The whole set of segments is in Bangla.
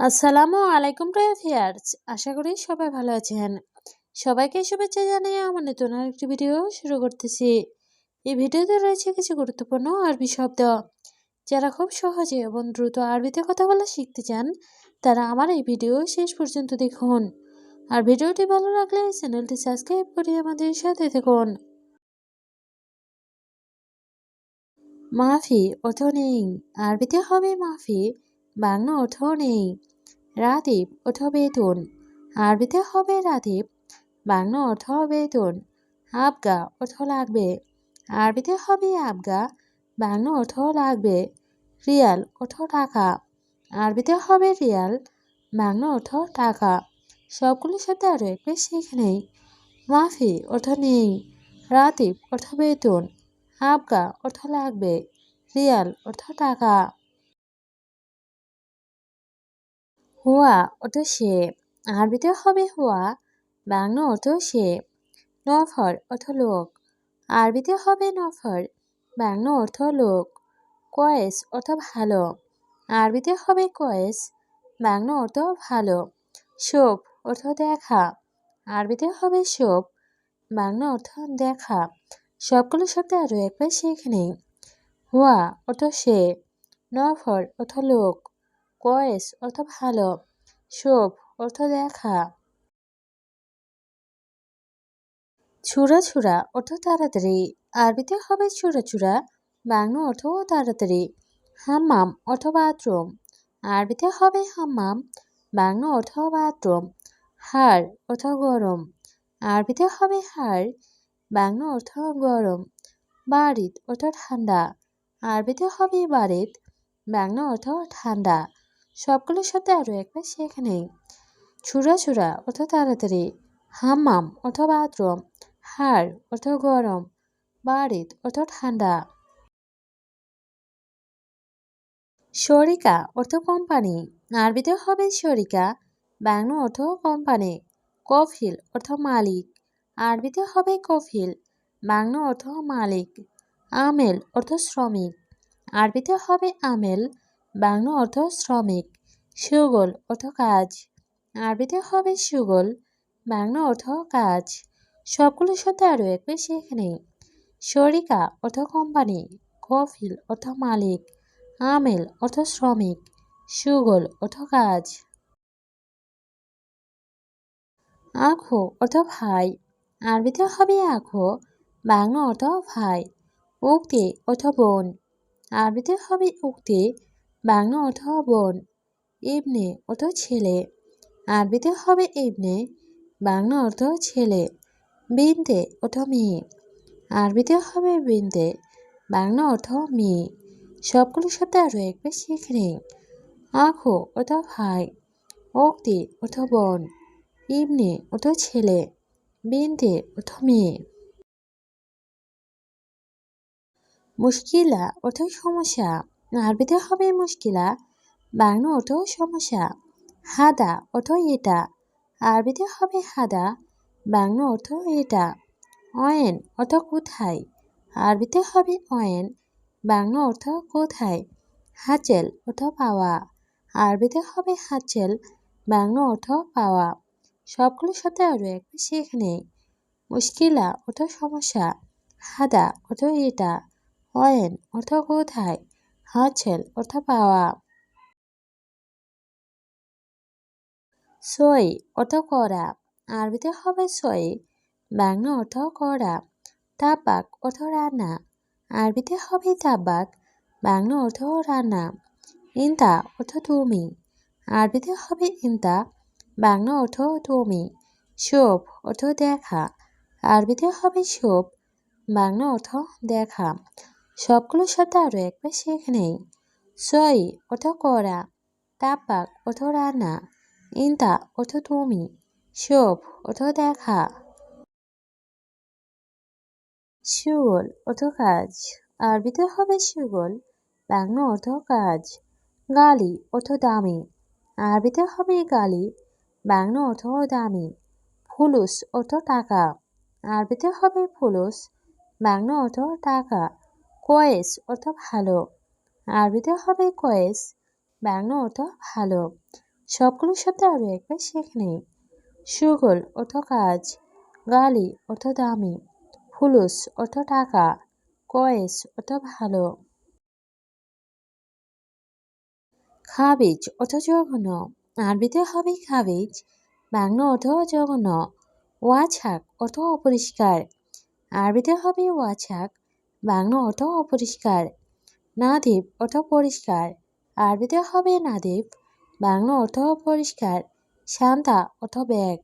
আসসালামু আলাইকুম প্রিয় ভিয়ার্স আশা করি সবাই ভালো আছেন। সবাইকে শুভেচ্ছা জানিয়ে আমার নতুন আরেকটি ভিডিও শুরু করতেছি। এই ভিডিওতে রয়েছে কিছু গুরুত্বপূর্ণ আরবি শব্দ। যারা খুব সহজে এবং দ্রুত আরবিতে কথা বলা শিখতে চান, তারা আমার এই ভিডিও শেষ পর্যন্ত দেখুন। আর ভিডিওটি ভালো লাগলে চ্যানেলটি সাবস্ক্রাইব করে আমাদের সাথে দেখুন মাফি অর্থ নেই। আরবিতে হবে মাফি বাংলা অর্থ নেই রাদীপ অর্থ বেতন আরবিতে হবে রাদীপ বাংলা অর্থ বেতন আবগা অর্থ লাগবে। আরবিতে হবে আবগা। বাংলা অর্থ লাগবে। রিয়াল অর্থ টাকা। আরবিতে হবে রিয়াল। বাংলা অর্থ টাকা। সবগুলির সাথে আরও একটু শিখে নেই। মাফি অর্থ নেই। রাতিব অর্থ বেতন আবগা অর্থ লাগবে। রিয়াল অর্থ টাকা। হুয়া অর্থ সে। আরবিতে হবে হুয়া, বাংলা অর্থ সে। নফর অর্থ লোক। আরবিতে হবে নফর, বাংলা অর্থ লোক। কয়েস অর্থ ভালো। আরবিতে হবে কয়েস, বাংলা অর্থ ভালো। শোভ অর্থ দেখা। আরবিতে হবে শোভ বাংলা অর্থ দেখা। সবগুলো শব্দ আরও একবার শিখে নেই। হুয়া অর্থ সে, নফর অর্থ লোক। কয়েস অর্থ ভালো, শোভ অর্থ দেখা। ছুরা ছুরা অর্থ তাড়াতাড়ি, আরবিতে হবে ছুরা ছুরা বাংলা অর্থ তাড়াতাড়ি। হাম্মাম অর্থ বাথরুম, আরবিতে হবে হাম্মাম, বাংলা অর্থ বাথরুম। হাড় অর্থ গরম, আরবিতে হবে হাড়, বাংলা অর্থ গরম। বাড়িত অর্থ ঠান্ডা, আরবিতে হবে বাড়িত বাংলা অর্থ ঠান্ডা। সবগুলোর সাথে আরও একবার শেখে নেই ছুরা ছুরা অর্থ তাড়াতাড়ি। হামাম অর্থ বাথরুম হাড় অর্থ গরম। বাড়িত অর্থ ঠান্ডা। শরিকা অর্থ কোম্পানি। আরবিতে হবে শরিকা বাংলা অর্থ কোম্পানি। কফিল, অর্থ মালিক। আরবিতে হবে কফিল, বাংলা অর্থ মালিক। আমেল, অর্থ শ্রমিক। আরবিতে হবে আমেল বাংলা অর্থ শ্রমিক, সুগল অর্থ কাজ, আরবিতে হবে সুগল, বাংলা অর্থ কাজ। সবগুলোর সাথে আরও একটু শিখে নেই। শরিকা অর্থ কোম্পানি, কফিল অর্থ মালিক, আমেল অর্থ শ্রমিক, সুগল অর্থ কাজ। আখো অর্থ ভাই, আরবিতে হবে আখো, বাংলা অর্থ ভাই, উক্তি অর্থ বোন, আরবিতে হবে উক্তি বাংলা অর্থ বোন, ইবনে অর্থ ছেলে, আরবিতে হবে ইবনে, বাংলা অর্থ ছেলে, বিনতে অর্থ মেয়ে, আরবিতে হবে বিনতে, বাংলা অর্থ মেয়ে সবগুলোর সাথে আরও একবার শিখে নিই। আখো অর্থ ভাই উক্তি অর্থ বোন, ইবনে অর্থ ছেলে, বিনতে অর্থ মেয়ে। মুশকিলা অর্থ সমস্যা আরবিতে হবে মুশকিলা। বাংলা অর্থ সমস্যা। হাদা অর্থ এটা। আরবিতে হবে হাদা। বাংলা অর্থ এটা। অয়েন অর্থ কোথায়? আরবিতে হবে অয়েন। বাংলা অর্থ কোথায়? হাচেল অর্থ পাওয়া। আরবিতে হবে হাচেল। বাংলা অর্থ পাওয়া। সবগুলোর সাথে আরও একবার শিখে নেই মুশকিলা অর্থ সমস্যা। হাদা অর্থ এটা। অয়েন অর্থ কোথায়? হাচেল অর্থ পাওয়া। সই অর্থ করা। আরবিতে হবে সই। বাংলা অর্থ করা। তাবাক অর্থ রান্না। আরবিতে হবে তাবাক। বাংলা অর্থ রান্না। ইন্তা অর্থ তুমি। আরবিতে হবে ইন্তা। বাংলা অর্থ তুমি। শোভ অর্থ দেখা। আরবিতে হবে শোভ। বাংলা অর্থ দেখা। সবগুলোর সাথে আরও একবার শেখে নেই সই অর্থ করা তাপাক অর্থ রান্না। ইন্তা অর্থ তুমি। শোভ অর্থ দেখা। সুগল অর্থ কাজ। আরবিতে হবে সুগল বাংলা অর্থ কাজ। গালি অর্থ দামি। আরবিতে হবে গালি। বাংলা অর্থ দামি। ফুলুস অর্থ টাকা। আরবিতে হবে ফুলুস। বাংলা অর্থ টাকা। কয়েস অর্থ ভালো। আরবিতে হবে কয়েস, বাংলা অর্থ ভালো। সবগুলো শব্দ আরও একবার শেখে নেই। সুগল অর্থ কাজ, গালি অর্থ দামি। ফুলুস অর্থ টাকা, কয়েস অর্থ ভালো। খাবিজ অর্থ জঘন্য, আরবিতে হবে খাবিজ, বাংলা অর্থ জঘন্য। ওয়াছাক অর্থ অপরিষ্কার, আরবিতে হবে ওয়াছাক বাংলা অর্থ অপরিষ্কার। নাদীপ অর্থ পরিষ্কার। আরবিতে হবে নাদীপ বাংলা অর্থ অপরিষ্কার। শান্তা অর্থ ব্যাগ।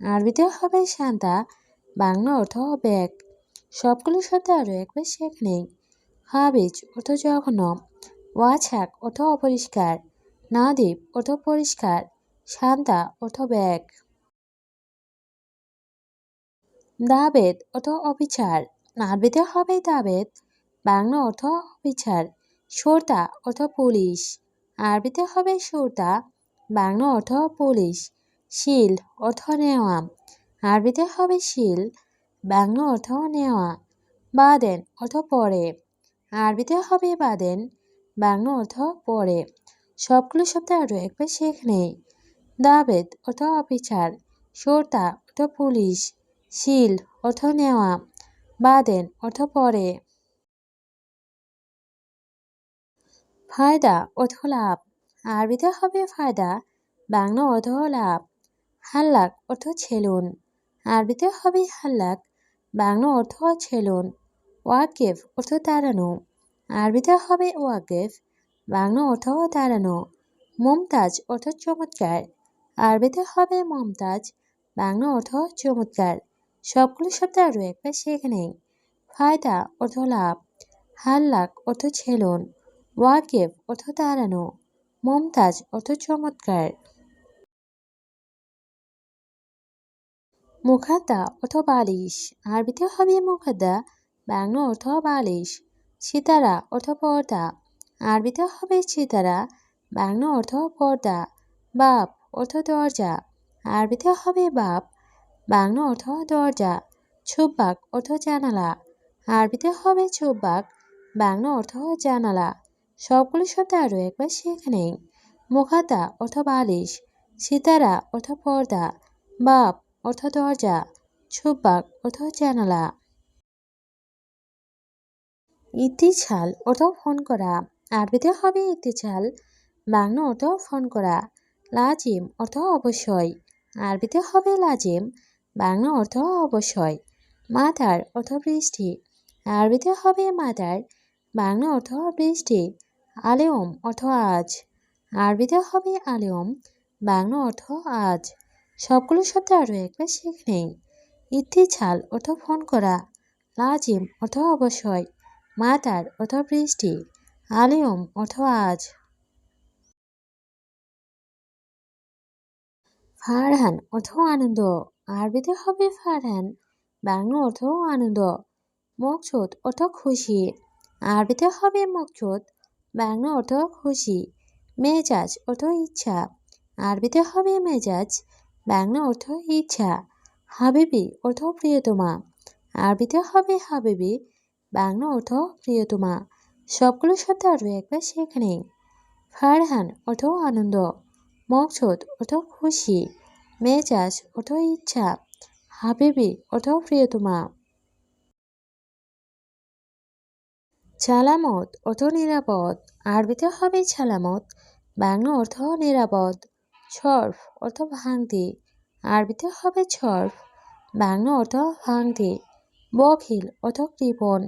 আরবিতে হবে শান্তা। বাংলা অর্থ ব্যাগ। সবগুলো শব্দ আরও একবার শেখ নেই। হাবিজ অর্থ জঘন্য। ওয়াছাক অর্থ অপরিষ্কার। নাদীপ অর্থ পরিষ্কার। শান্তা অর্থ ব্যাগ। দাবেদ অর্থ অবিচার। আরবিতে হবে দাবেদ বাংলা অর্থ অবিচার সর্তা অর্থ পুলিশ, আরবিতে হবে সর্তা, বাংলা অর্থ পুলিশ, শিল অর্থ নেওয়া, আরবিতে হবে শিল, বাংলা অর্থ নেওয়া, বাদেন অর্থ পরে আরবিতে হবে বাদেন, বাংলা অর্থ পরে সবগুলো শব্দ আরও একবার শেখ নেই। দাবেদ অর্থ অবিচার সর্তা অর্থ পুলিশ, শিল অর্থ নেওয়া বাদেন অর্থ পরে। ফায়দা, অর্থ লাভ। আরবিতে হবে ফায়দা, বাংলা অর্থ লাভ। হাল্লাক, অর্থ ছেলুন। আরবিতে হবে হাল্লাক, বাংলা অর্থ ছেলুন। ওয়াকেফ, অর্থ দাঁড়ানো আরবিতে হবে ওয়াকেফ, বাংলা অর্থ দাঁড়ানো মমতাজ, অর্থ চমৎকার। আরবিতে হবে মমতাজ, বাংলা অর্থ চমৎকার। সবগুলো শব্দ আরও একবার শেখে নেই। ফায়দা অর্থ লাভ, হাল্লাক অর্থ ছেলন, ওয়াকেফ অর্থ দাঁড়ানো মমতাজ অর্থ চমৎকার। মুখাদ্দা অর্থ বালিশ, আরবিতে হবে মুখাদ্দা, বাংলা অর্থ বালিশ, সিতারা অর্থ পর্দা, আরবিতে হবে সিতারা, বাংলা অর্থ পর্দা, বাপ অর্থ দরজা, আরবিতে হবে বাপ বাংলা অর্থ দরজা ছুব্বাক অর্থ জানালা, আরবিতে হবে ছুব্বাক বাংলা অর্থ জানালা। সবগুলো শব্দ আরও একবার সেখানে মুখাতা অর্থ বালিশ, সিতারা অর্থ পর্দা, বাপ অর্থ দরজা ছুব্বাক অর্থ জানালা। ইতিছাল অর্থ ফোন করা, আরবিতে হবে ইতিছাল, বাংলা অর্থ ফোন করা, লাজিম অর্থ অবশ্যই, আরবিতে হবে লাজিম বাংলা অর্থ অবশ্যই। মাথার অর্থ বৃষ্টি আরবিতে হবে মাতার বাংলা অর্থ বৃষ্টি আলেম অর্থ আজ। আরবিতে হবে আলেম। বাংলা অর্থ আজ। সবগুলো শব্দ আরও একবার শিখে নেই। ইত্তিছাল অর্থ ফোন করা। লাজিম অর্থ অবশ্যই। মাতার অর্থ বৃষ্টি আলেম অর্থ আজ। ফারহান অর্থ আনন্দ। আরবিতে হবে ফারহান বাংলা অর্থ আনন্দ মকসুদ অর্থ খুশি আরবিতে হবে মকসুদ বাংলা অর্থ খুশি মেজাজ অর্থ ইচ্ছা আরবিতে হবে মেজাজ বাংলা অর্থ ইচ্ছা হাবিবি অর্থ প্রিয়তমা আরবিতে হবে হাবিবি বাংলা অর্থ প্রিয়তমা সবগুলো শব্দ আরও একবার সেখানে ফারহান অর্থ আনন্দ মকসুদ অর্থ খুশি মেজাজ অর্থ ইচ্ছা। হাবিবি অর্থ প্রিয়তমা। ছালামত অর্থ নিরাপদ। আরবিতে হবে ছালামত, বাংলা অর্থ নিরাপদ। ছর্ফ, অর্থ ভাঙতি। আরবিতে হবে ছর্ফ, বাংলা অর্থ ভাঙতি। বখিল, অর্থ কৃপণ।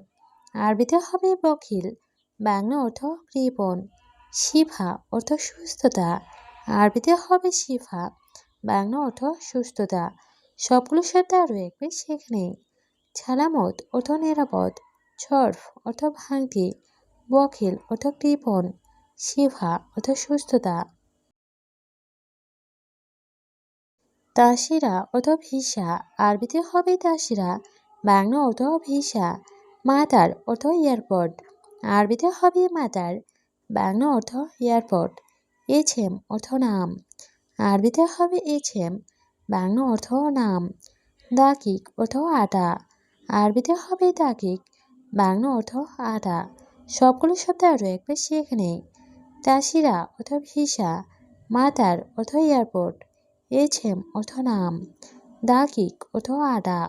আরবিতে হবে বখিল, বাংলা অর্থ কৃপণ। শিফা, অর্থ সুস্থতা। আরবিতে হবে শিফা বাংলা অর্থ সুস্থতা। সবগুলো শব্দ আরও একবার সেখানে ছালামত অর্থ নিরাপদ, ছর্ফ অর্থ ভাঙতি, বখিল অর্থ কৃপণ, শিফা অর্থ সুস্থতা। তাসিরা অর্থ ভিসা, আরবিতে হবে তাসিরা, বাংলা অর্থ ভিসা মাতার অর্থ এয়ারপোর্ট, আরবিতে হবে মাতার বাংলা অর্থ এয়ারপোর্ট এছেম অর্থ নাম। আরবিতে হবে এছএম বাংলা অর্থ নাম। দাকিক অর্থ আটা আরবিতে হবে দাকিক, বাংলা অর্থ আটা। সবগুলো শব্দ আরও একবার সেখানে তাসিরা অর্থ ভিসা, মাতার অর্থ এয়ারপোর্ট এছেম অর্থ নাম। দাকিক অর্থ আদা